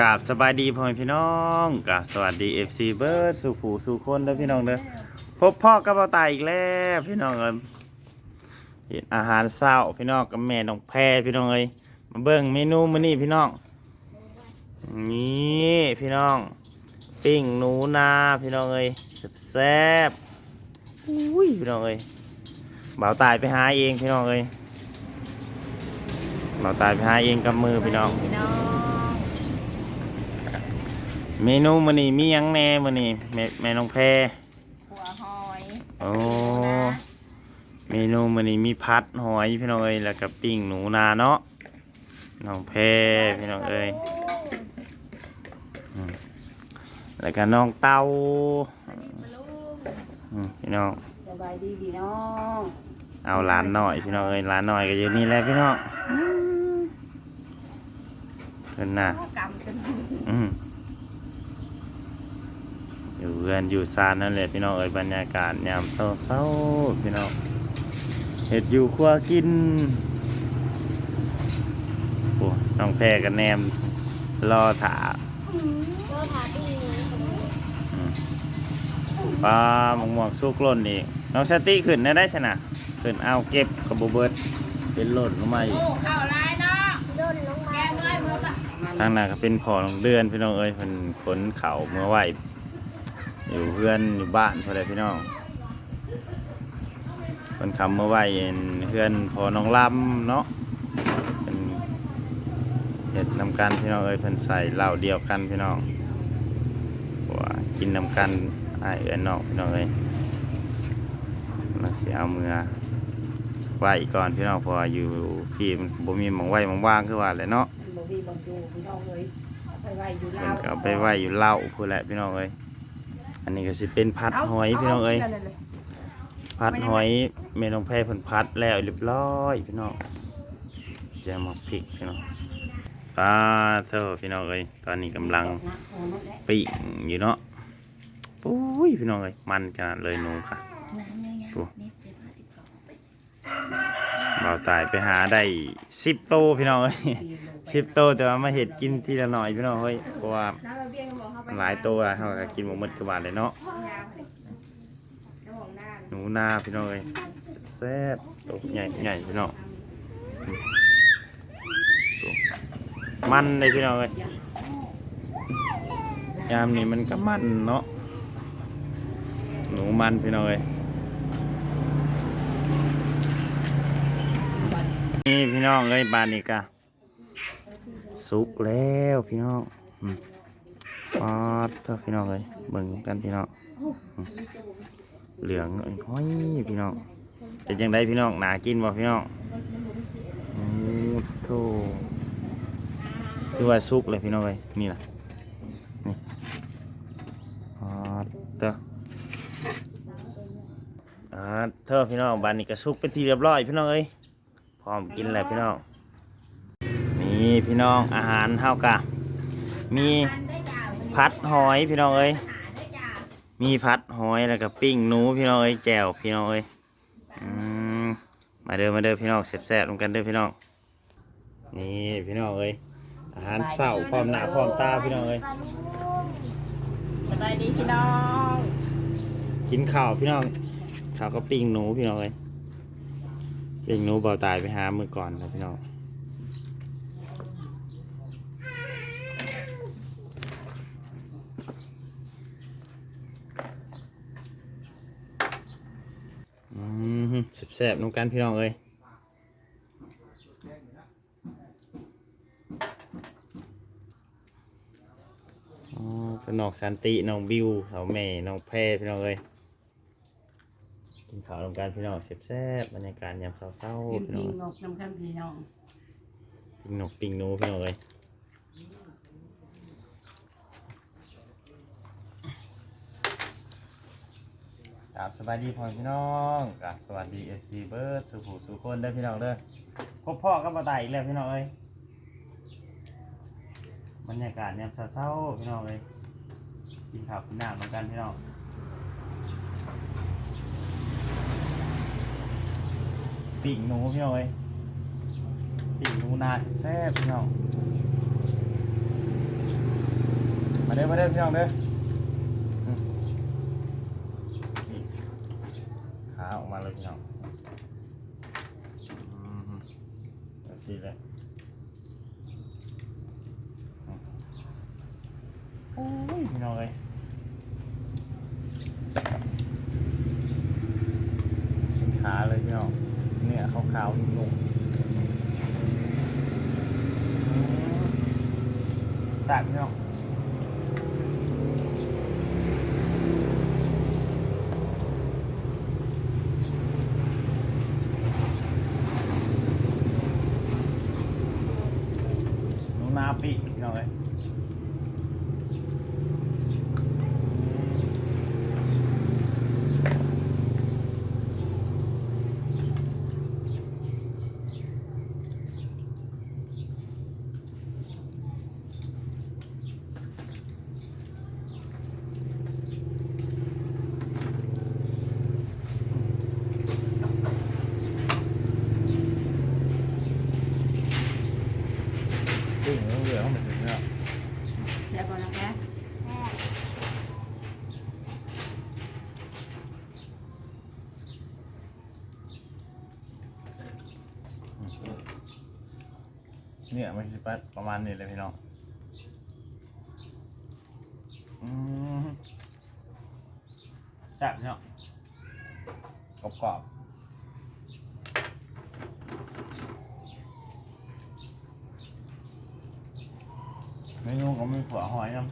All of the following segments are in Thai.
กราบสบายดีพ่อแม่พี่น้องกราบสวัสดีเอฟซีเบิร์ดสู่ผู้สู่คนเด้อพี่น้องเด้อพบพ่อกับเบาตายอีกแล้วพี่น้องเอ้ยเห็นอาหารเช้าพี่น้องกับแม่น้องแพรพี่น้องเอ้ยมาเบิ่งเมนูมื้อนี้พี่น้องนี่พี่น้องปิ้งหนูนาพี่น้องเอ้ยแซ่บๆอุ้ยพี่น้องเอ้ยเบาตายไปหาเองพี่น้องเอ้ยเบาตายไปหาเองกับมือพี่น้อง เมนูมื้อนี้มีหยังแหน่มื้อนี้แม่แม่น้องแพรหัวหอยโอ้เมนูมื้อนี้มีพัดหอยพี่น้องเอ้ยแล้วก็ปิ้งหนูนาเนาะน้องแพรพี่น้องเอ้ยอืมแล้วก็น้องเต้าอืมพี่น้อง สบายดีพี่น้องเอาหลานหน่อยพี่น้องเอ้ยหลานหน่อยก็อยู่นี่แหละพี่น้องเพิ่นน่ะกำกันอืม อยู่เรือนอยู่ซานนั่นแหละพี่น้องเอ้ยบรรยากาศยามเศร้าๆพี่น้องเห็ดอยู่ครัวกินโอ้น้องแพรกันแนมรอถาอืมปลาหมกหมวกสุกล่นอีกน้องสตี้ขึ้นได้ได้ชนะขึ้นเอาเก็บกระบเบิดเป็นหล่นลงมาอีกโอ้ข้าวลายเนาะแกงเลยเมื่อปะทางหน้าก็เป็นพอของเดือนพี่น้องเอ้ยเพิ่นขนเข่าเมื่อไหว อยู่เพื่อนอยู่บ้านเท่าไรพี่น้องเพิ่นคำเมื่อไหวเพื่อนพอน้องลำเนาะเป็นเห็ดนำกันพี่น้องเอ้ยเพิ่นใส่เหล้าเดียวกันพี่น้องว่ากินนำกันไอายเอื้อนนอกพี่น้องเอ้ยมาเสียเอามือไหวก่อนพี่น้องเพออยู่พี่มันบ่มีหมองไหวหมองว่างคือว่าแหละเนาะบ่มีบ่ดูพี่น้องเลยเอาไปไว้อยู่เพิ่ลานวก็เอาไปไว้อยู่เล่าพูดแหละพี่น้องเอ้ย อันนี้ก็สิเป็นพัดหอยพี่น้องเอ้ยพัดหอยเมนองแพรเพิ่นพัดแล้วเรียบร้อยพี่น้องจะมาพริกพี่น้องปลาเท่าพี่น้องเอ้ยตอนนี้กำลังปิ้งอยู่เนาะปุ้ยพี่น้องเอ้ยมันขนาดเลยหนูค่ะดูบ่าวตายไปหาได้สิบโตวพี่น้องเอ้ย สิบโตแต่ว่ามาเห็ดกินทีละหน่อยพี่น้องเฮ้ยเพราะว่าหลายตัวเขาก็กินหมดหมดกระบาดเลยเนาะหนูนาพี่น้องเอ้ยแซ่บตัวใหญ่ใหญ่พี่น้องมันเลยพี่น้องเอ้ยยามนี้มันก็มันเนาะหนูมันพี่น้องเอ้ยนี่พี่น้องเอ้ยบานนี้กะ สุกแล้วพี่น้องอืมปอดเถอะพี่น้องเลยเบิ่งกันพี่น้องเหลืองเอ้ยห้อยพี่น้องเป็นยังไงพี่น้องหนากินบ่พี่น้องโธ่คือว่าสุกเลยพี่น้องเลยนี่แหละนี่ปอดเถอะอ่าเถอะพี่น้องบานนี้ก็สุกเป็นที่เรียบร้อยพี่น้องเอ้ยพร้อมกินแล้วพี่น้อง นี่พี่น้องอาหารเท่ากะมีพัดหอยพี่น้องเอ้ยมีพัดหอยแล้วก็ปิ้งหนูพี่น้องเอ้ยแจ่วพี่น้องเอ้ยอืมมาเด้อมาเด้อพี่น้องแซ่บๆลงกันเด้อพี่น้องนี่พี่น้องเอ้ยอาหารเศร้าพร้อมหน้าพร้อมตาพี่น้องเอ้ยสบายดีพี่น้อง กินข้าวพี่น้องข้าวก็ปิ้งหนูพี่น้องเอ้ยปิ้งหนูเบาตายไปหามือก่อนนะพี่น้อง อืม แซ่บๆน้องกันพี่น้องเอ้ยอ๋อเป็นน้องสันติน้องบิวสาวแม่น้องแพรพี่น้องเอ้ยกินข้าวน้องกันพี่น้องแซ่บๆบรรยากาศยามเช้ากินๆพี่น้ปิองงนกน้ำกันพี่น้องปิ้งนกปิ้งหนูพี่น้องเอ้ยกรา บสวัสดีพ่อพี่น้องกราบสวัสดีเอฟซีเบิร์ดสุขุสุคนเด้อพี่น้องเด้อพบพ่อกับมาตายอีกแล้วพี่น้องเอ้ยบรรยากาศยามเช้าๆพี่น้องเอ้ยกินข้าวกินน้ำเหมือนกันพี่น้องปิ้งหนูพี่น้องเอ้ยปิ้งหนูนาแซ่บพี่น้องมาเด้อมาเด้อพี่น้องเด้อมนี่ขาออกมา เลยพี่น้องอืมแบบนี้เลยโอ้ยพี่น้องเลยเป็นขาเลยพี่น้องเนี่ยขาวๆนุ่มๆอืมแซ่พี่น้อง หนูนาปีพี่น้องเอ้ยตึ้งเหลือเข้ามาถึงแล้ว แซ่บบ่นะแก เนี่ยมันสิปัดประมาณนี้เลยพี่น้องอืมแซ่บพี่น้องกรอบกรอบเมนูก็มีหัวหอยน้ำ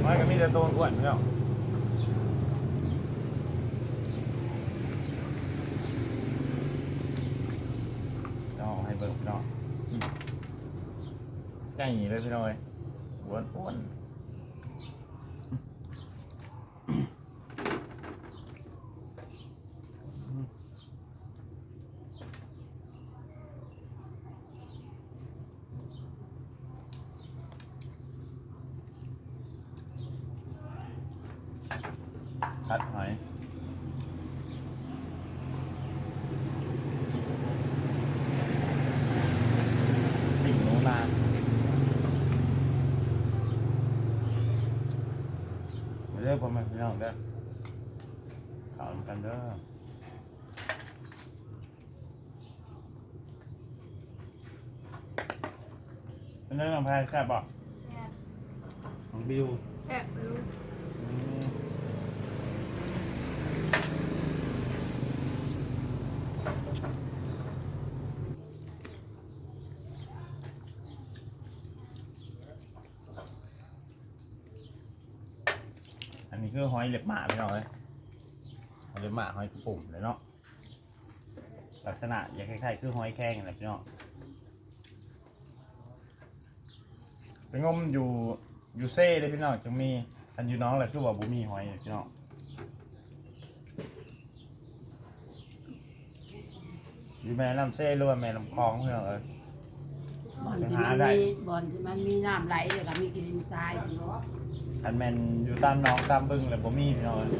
ไม่ก็มีแต่ตัวอ้วนพี่น้องจะ เอาให้เบิ่งพี่น้องอืมใกล้หนีเลยพี่น้องเลยอ้วนอ้วนพัดหอยติ่งหนูนามาเด้อพ่อแม่พี่น้องเด้อข่าวนำกันเด้อ เป็นเรื่องของแพรแซ่บป่ะของบิวแซ่บรู้อืมอันนี้คือหอยเล็บหมาพี่น้องเลยหอยเล็บหมาหอยกระปุ่มเลยเนาะลักษณะอย่างคล้ายๆคือหอยแข้งอะไรพี่น้อง ไปงมอยู่อยู่เซ่เลยพี่น้องจะมีอันอยู่น้องแหละคือว่าบุมีหอยพี่น้องอยู่แม่น้ำเซ่หรือว่าแม่น้ำคลองพี่น้องเอ้ย บ่อนที่มันหาได้ มีบ่อนที่มันมีน้ำไหลแล้วก็มีกินทรายพี่น้องอันแมนอยู่ตามหน้องตามบึงเลยบ่มีพี่น้องเอ้ย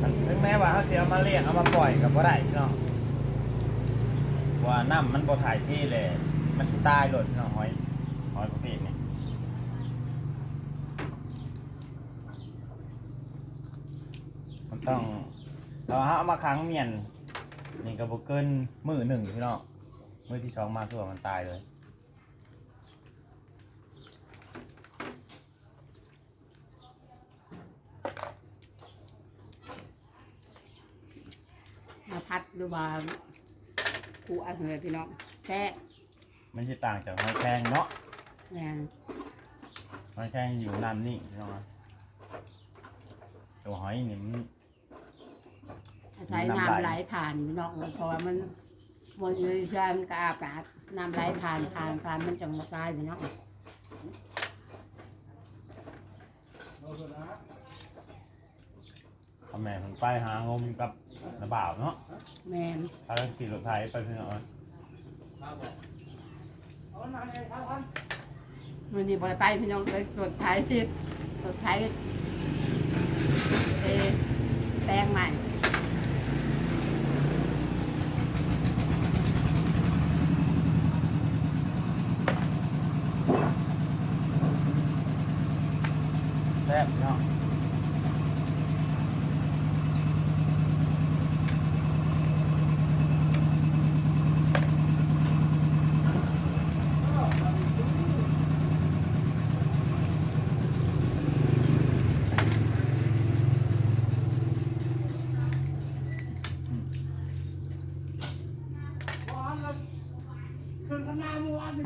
อันถึงแม้ว่าเขาเสียมาเลี้ยงเอามาปล่อยกับบ่ได้พี่น้องว่าน้ำมันบ่ถ่ายที่เลย มันสิตายหล่นพี่น้องหอยหอยประเภทนี้มันต้องเราเอามาค้างเมียนนี่ก็บเกินมือหนึ่งพี่น้องมือที่สองมาคือว่ามันตายเลยมาพัดหรือว่าคูอันเลยพี่น้องแซ่ มันจะต่างจากหอยแครงเนาะแม่นหอยแครงอยู่น้ำนิ่งพี่น้องนะตัวหอยนี่มัน ใช้น้ำไหลผ่านพี่น้องเพราะว่ามันมันอยู่ใช่มันก็อาบอาบน้ำไหลผ่านผ่านผ่านมันจังมาตายพี่น้องทำแม่ผมไปหางมกับระบ่าวเนาะแม่นพากันขี่รถไถไปพี่น้อง มันนี่บ่ได้ไปพี่น้องไปตรวจท้ายที่ตรวจท้ายเออแปลงใหม่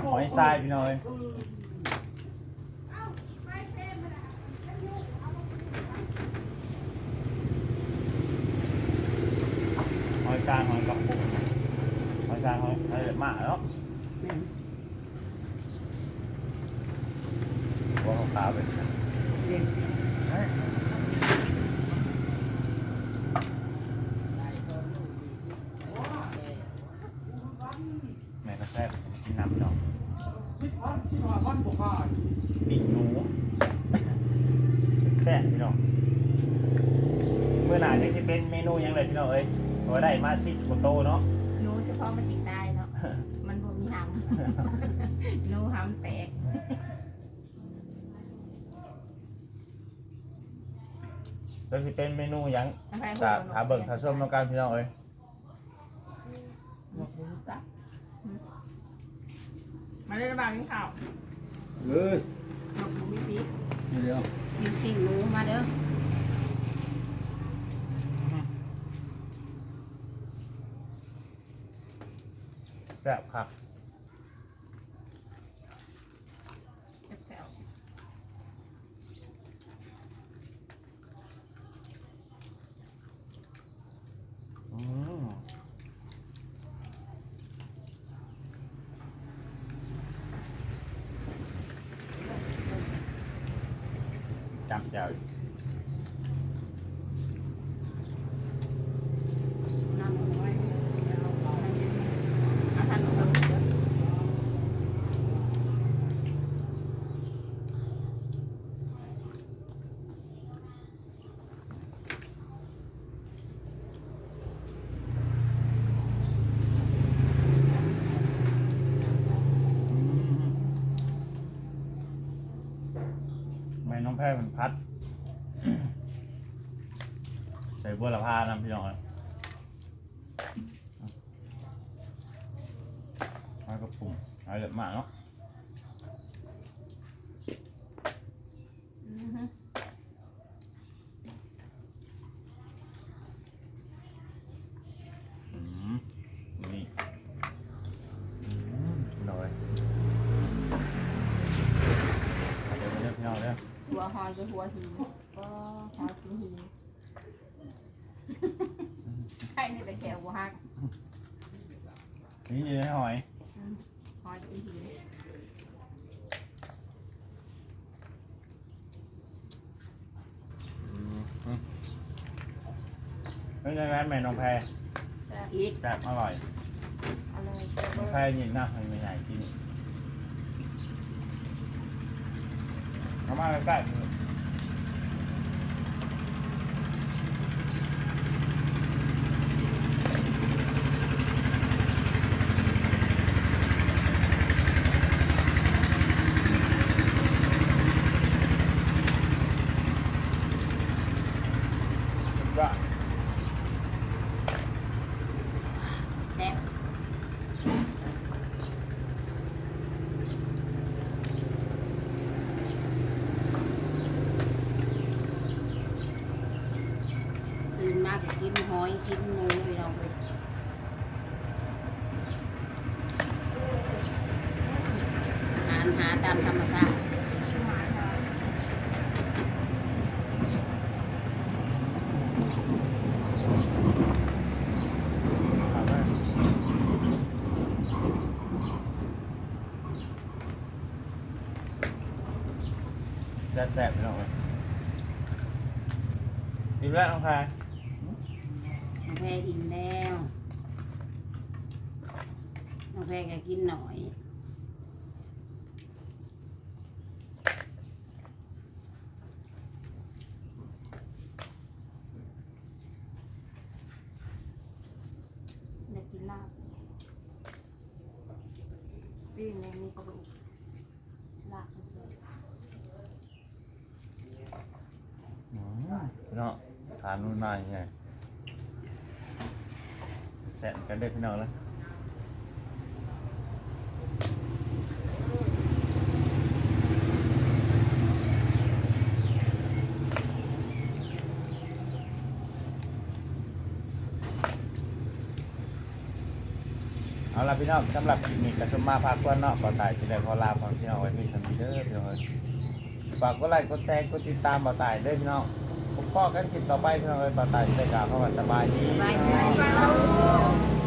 หอย ทรายพี่น้อยหอยจางหอยกระปุกหอยจางหอยหอยหมาเนาะแม่นว่าเขาขาวเป็นเด็ก แม่ก็แซ่บกินน้ำเนาะ สิบพันสิบห้าพันบ่ขาย ปีกหนูแซ่บพี่น้องเมื่อหนาจะสิเป็นเม นูหยังเลยพี่น้องเอ้ยเพราะว่าได้มาสิบกว่าโตเนาะหนูเฉพาะมันติดได้เนาะ มันบ่มีหำหนูหำแตกแล้วสิเป็นเมนูหยังทำไมถ้าถ้าเบิ่งถ้าส้มน้ำกันพี่น้องเอ้ยบอกรู้จักมาได้ระบาดกินข้าวเลยบอกหนูมีปีกเดี๋ยวกินสิ่งหนูมาเด้อ แซ่บครับแซ่บอืมจำเจ้า น้ำน้อย ๆเอาทันของเราเดี๋ยว ไม่น้มันพัด ใส่บัวละพานะพี่น้องเอ้ยเอากระปุ่มเอาเยอะมากเนาะ อือฮึ อืมนี่อืมพี่น้องเอ้ยเอาเดี๋ยวมาเรียกพี่น้องเด้อ หัวหอยกับหัวหินก็หอยกินหินใครนี่แต่แขวหัวหักนี่อยืนหอยหอยกินหินเป็นยังไงแม่น้องแพรแซ่บอีกแซ่บอร่อยอร่อยน้องแพรยินนะให้ใหญ่ๆกินเขามาใกล้ๆก็ แซ่บตื่นมากก็กินหอยกินหมูไปเราเลยอา หารหาตามธรรมชาติเอาไว้แซ่บๆไปหน่อยดีแล้วน้องแพรน้องแพรกินแล้วน้องแพรก็กินหน่อยอยากกินลาบปิ้งในมีกระดูกลาบสวย อืมพี่น้องทานนู่นมาอย่างไงแซ่บกันเด้อ พี่น้องเลยเอาละพี่น้องสำหรับคลิปนี้ก็สมมาพากวนเนาะบ่อนตายสิได้ขอลาพอพี่น้องไว้เพียงเท่านี้เด้อพี่น้องฝากกดไลค์กดแชร์กดติดตามบ่ตายเด้อพี่น้องพบกันคลิปต่อไปพี่น้องเอ้ยบ่ตายสิได้กล่าวคำว่าสบายดีไปไป